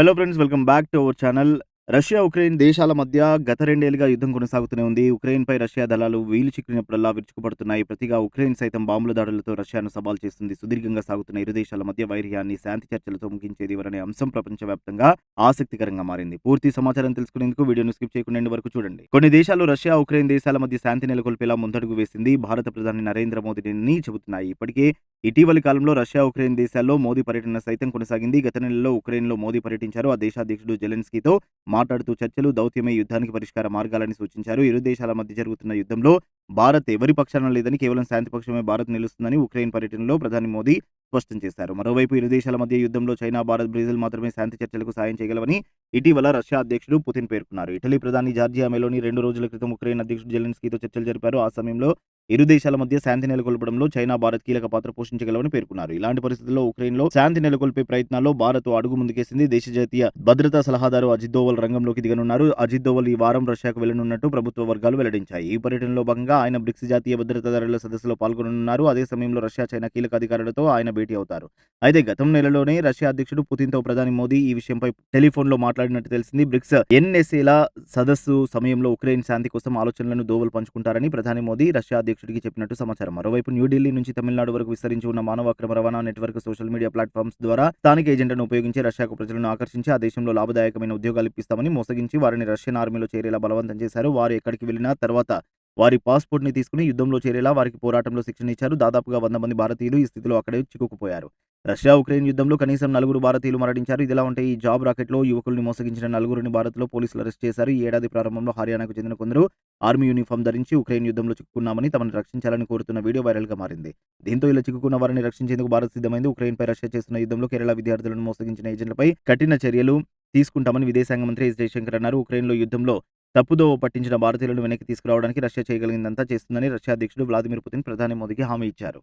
Hello friends welcome back to our channel Russia Ukraine దేశాల మధ్య గత రెండేళ్ళుగా యుద్ధం కొనసాగుతూనే ఉంది. ఉక్రెయిన్పై రష్యా దళాలు వీలు చిక్కినప్పుడల్లా విరుచుకుపడుతున్నాయి. ప్రతిగా ఉక్రెయిన్ సైతం బాంబుల దాడులతో రష్యాను సవాల్ చేస్తుంది. సుదీర్ఘంగా సాగుతున్న ఇరు దేశాల మధ్య వైర్యాన్ని శాంతి చర్చలతో ముగించేది వరనే అంశం ప్రపంచవ్యాప్తంగా ఆసక్తికరంగా మారింది. పూర్తి సమాచారం తెలుసుకునేందుకు వీడియోను స్కిప్ చేయకుండా వరకు చూడండి. కొన్ని దేశాలు రష్యా ఉక్రెయిన్ దేశాల మధ్య శాంతి నెలకొల్పేలా ముందడుగు వేసింది. భారత ప్రధాని నరేంద్ర మోదీని చెబుతున్నాయి. ఇప్పటికే ఇటీవలి కాలంలో రష్యా ఉక్రెయిన్ దేశాల్లో మోదీ పర్యటన సైతం కొనసాగింది. గత నెలలో ఉక్రెయిన్లో మోదీ పర్యటించారు. ఆ దేశాధ్యక్షుడు జెలెన్స్కీతో మాట్లాడుతూ చర్చలు దౌత్యమే యుద్ధానికి పరిష్కార మార్గాలని సూచించారు. ఇరు దేశాల మధ్య జరుగుతున్న యుద్ధంలో భారత్ ఎవరి పక్షాన లేదని కేవలం శాంతి పక్షమే భారత్ నిలుస్తుందని ఉక్రెయిన్ పర్యటనలో ప్రధాని మోదీ స్పష్టం చేశారు. మరోవైపు ఇరు దేశాల మధ్య యుద్ధంలో చైనా భారత్ బ్రెజిల్ మాత్రమే శాంతి చర్చలకు సాయం చేయగలవని ఇటీవల రష్యా అధ్యక్షుడు పుతిన్ పేర్కొన్నారు. ఇటలీ ప్రధాని జార్జియా మెలోని రెండు రోజుల క్రితం ఉక్రెయిన్ అధ్యక్షుడు జెలెన్స్కీతో చర్చలు జరిపారు. ఆ సమయంలో ఇరు దేశాల మధ్య శాంతి నెలకొల్పడంలో చైనా భారత్ కీలక పాత్ర పోషించగలవని పేర్కొన్నారు. ఇలాంటి పరిస్థితుల్లో ఉక్రెయిన్లో శాంతి నెలకొల్పే ప్రయత్నాల్లో భారత్ అడుగు ముందుకేసింది దేశ జాతీయ భద్రతా సలహాదారు అజిత్ దోవల్ రంగంలోకి దిగనున్నారు. అజిత్ దోవల్ ఈ వారం రష్యాకు వెళ్ళనున్నట్టు ప్రభుత్వ వర్గాలు వెల్లడించాయి. ఈ పర్యటనలో భాగంగా ఆయన బ్రిక్స్ జాతీయ భద్రతాదారుల సదస్సులో పాల్గొననున్నారు. అదే సమయంలో రష్యా చైనా కీలక అధికారులతో ఆయన భేటీ అవుతారు. అయితే గతం నెలలోనే రష్యా అధ్యక్షుడు పుతిన్తో ప్రధాని మోదీ ఈ విషయంపై టెలిఫోన్లో మాట్లాడినట్టు తెలిసింది. బ్రిక్స్ ఎన్ఎస్ఏల సదస్సు సమయంలో ఉక్రెయిన్ శాంతి కోసం ఆలోచనలను దోవలు పంచుకుంటారని ప్రధాని మోదీ రష్యా అధ్యక్షుడికి చెప్పినట్టు సమాచారం. మరోవైపు న్యూఢిల్లీ నుంచి తమిళనాడు వరకు విస్తరించి ఉన్న మానవ అక్రమ రవాణా నెట్వర్క్ సోషల్ మీడియా ప్లాట్ఫామ్స్ ద్వారా స్థానిక ఏజెంట్లను ఉపయోగించి రష్యాకు ప్రజలను ఆకర్షించి ఆ దేశంలో లాభదాయకమైన ఉద్యోగాలు ఇప్పిస్తామని మోసగించి వారిని రష్యన్ ఆర్మీలో చేరేలా బలవంతం చేశారు. వారు ఎక్కడికి వెళ్ళినా తర్వాత వారి పాస్పోర్ట్ని తీసుకుని యుద్ధంలో చేరేలా వారికి పోరాటంలో శిక్షణ ఇచ్చారు. దాదాపుగా వంద మంది భారతీయులు ఈ స్థితిలో అక్కడే చిక్కుకుపోయారు. రష్యా ఉక్రెయిన్ యుద్ధంలో కనీసం నలుగురు భారతీయులు మరణించారు. ఇదిలా ఉంటే ఈ జాబ్ రాకెట్లో యువకుల్ని మోసగించిన నలుగురిని భారత్లో పోలీసులు అరెస్ట్ చేశారు. ఈ ఏడాది ప్రారంభంలో హర్యానాకు చెందిన కొందరు ఆర్మీ యూనిఫామ్ ధరించి ఉక్రెయిన్ యుద్ధంలో చిక్కుకున్నామని తమను రక్షించాలని కోరుతున్న వీడియో వైరల్గా మారింది. దీంతో ఇలా చిక్కుకున్న వారిని రక్షించేందుకు భారత్ సిద్ధమైంది. ఉక్రెయిన్పై రష్యా చేస్తున్న యుద్ధంలో కేరళ విద్యార్థులను మోసగించిన ఏజెంట్లపై కఠిన చర్యలు తీసుకుంటామని విదేశాంగ మంత్రి ఎస్ జయశంకర్ అన్నారు. ఉక్రెయిన్లో యుద్ధంలో తప్పుదోవ పట్టించిన భారతీయులను వెనక్కి తీసుకురావడానికి రష్యా చేయగలిగిందంతా చేస్తుందని రష్యా అధ్యక్షుడు వ్లాదిమిర్ పుతిన్ ప్రధాని మోదీకి హామీ ఇచ్చారు.